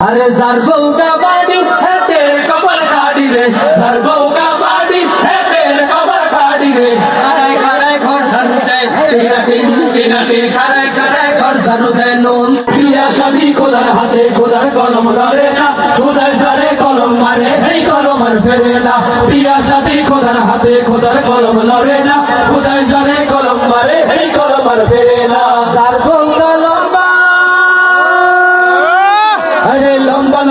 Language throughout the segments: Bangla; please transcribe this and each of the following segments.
আরে জারবৌগা বাড়ি হেতে কবর খাড়ি রে জারবৌগা বাড়ি হেতে কবর খাড়ি রে। খাড়াই খাড়াই, ঘর সারু দেয় টিনাটিন টিনাটিন খাড়াই খাড়াই, ঘর সারু দেয় নুন। বিয়া শাদি খোদার হাতে খোদার কলম ধরে না, খোদার ধরে কলম মারে, এই কলম আর ফেরে না। বিয়া শাদি খোদার হাতে খোদার কলম ধরে না, খোদার ধরে কলম মারে, এই কলম আর ফেরে না। জারবৌগা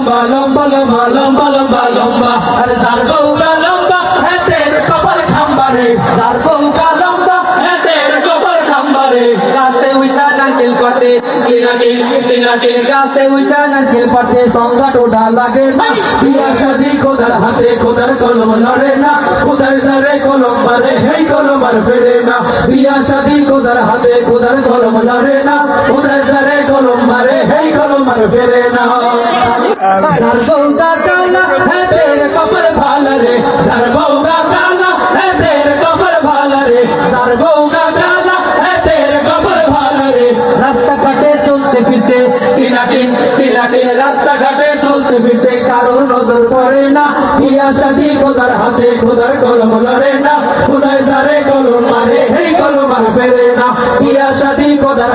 লম্বা লম্বা লম্বা লম্বা লম্বা লম্বা। আরে যার বউটা লম্বা হ্যাঁ তের কপাল খাম্বারে। যার বউটা লম্বা হ্যাঁ তের কপাল খাম্বারে। গাছে উঠা নারকেল পড়তে চিনাকিল চিনাকিল গাছে উঠা নারকেল পড়তে সংঘাট ওটা লাগে না। বিয়া শাদি খোদার হাতে, খোদার কলম লড়ে না। খোদার জারে কলম মারে, সেই কলম আর ফেরে না। বিয়া শাদি খোদার হাতে, খোদার কলম লড়ে না। খোদার জারে কলম মারে, সেই কলম আর ফেরে না। যার বৌদা কালা হ্যাঁ তের কপাল ভালা রে যার বৌদা কালা হ্যাঁ তের কপাল ভালা রে যার বৌদা কালা হ্যাঁ তের কপাল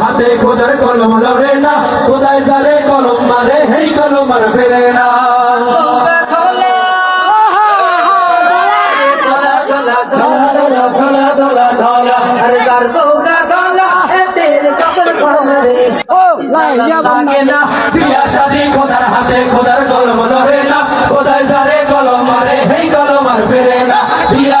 হাতে খোদার কলম লড়ে না। খোদায় সারে আর ফেরে না। বিয়া শাদি খোদার হাতে খোদার কলম না। কলম মারে হেই কলম আর ফেরে না। বিয়া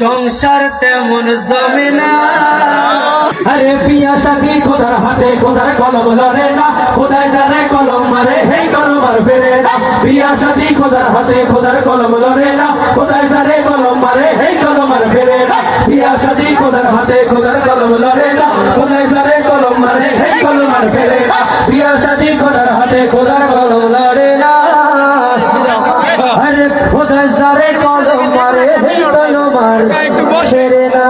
সংসার তেমন জমে না। আরে বিয়া শাদি খোদার হাতে খোদার কলম লড়ে না। খোদায় যারে কলম মারে হেই কলম আর ফেরে না। বিয়া শাদি খোদার হাতে খোদার কলম লড়ে না। খোদায় যারে কলম মারে হেই কলম আর ফেরে না। বিয়া শাদি খোদার হাতে খোদার কলম লড়ে না। খোদায় যারে কলম মারে হেই কলম আর ফেরে না। বিয়া শাদি খোদার হাতে খোদার কলম লড়ে না। আরে খোদায় যারে কলম মারে হেই কলম আর ফেরে না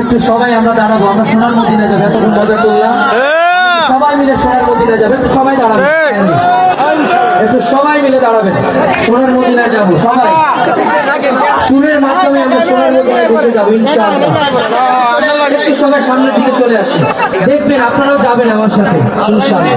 একটু সবাই আমরা দাঁড়াবো আমরা সোনার মদিনা যাব এতক্ষণ মজা করলাম। সবাই মিলে সোনার মদিনা যাবে একটু সবাই দাঁড়াবে। একটু সবাই মিলে দাঁড়াবেন সোনার মদিনা যাব সবাই। সুরের মাধ্যমে আমরা সোনার মদিনায় বসে যাব ইনশাআল্লাহ। একটু সবাই সামনের দিকে চলে আসি। দেখবেন আপনারাও যাবেন আমার সাথে ইনশাআল্লাহ।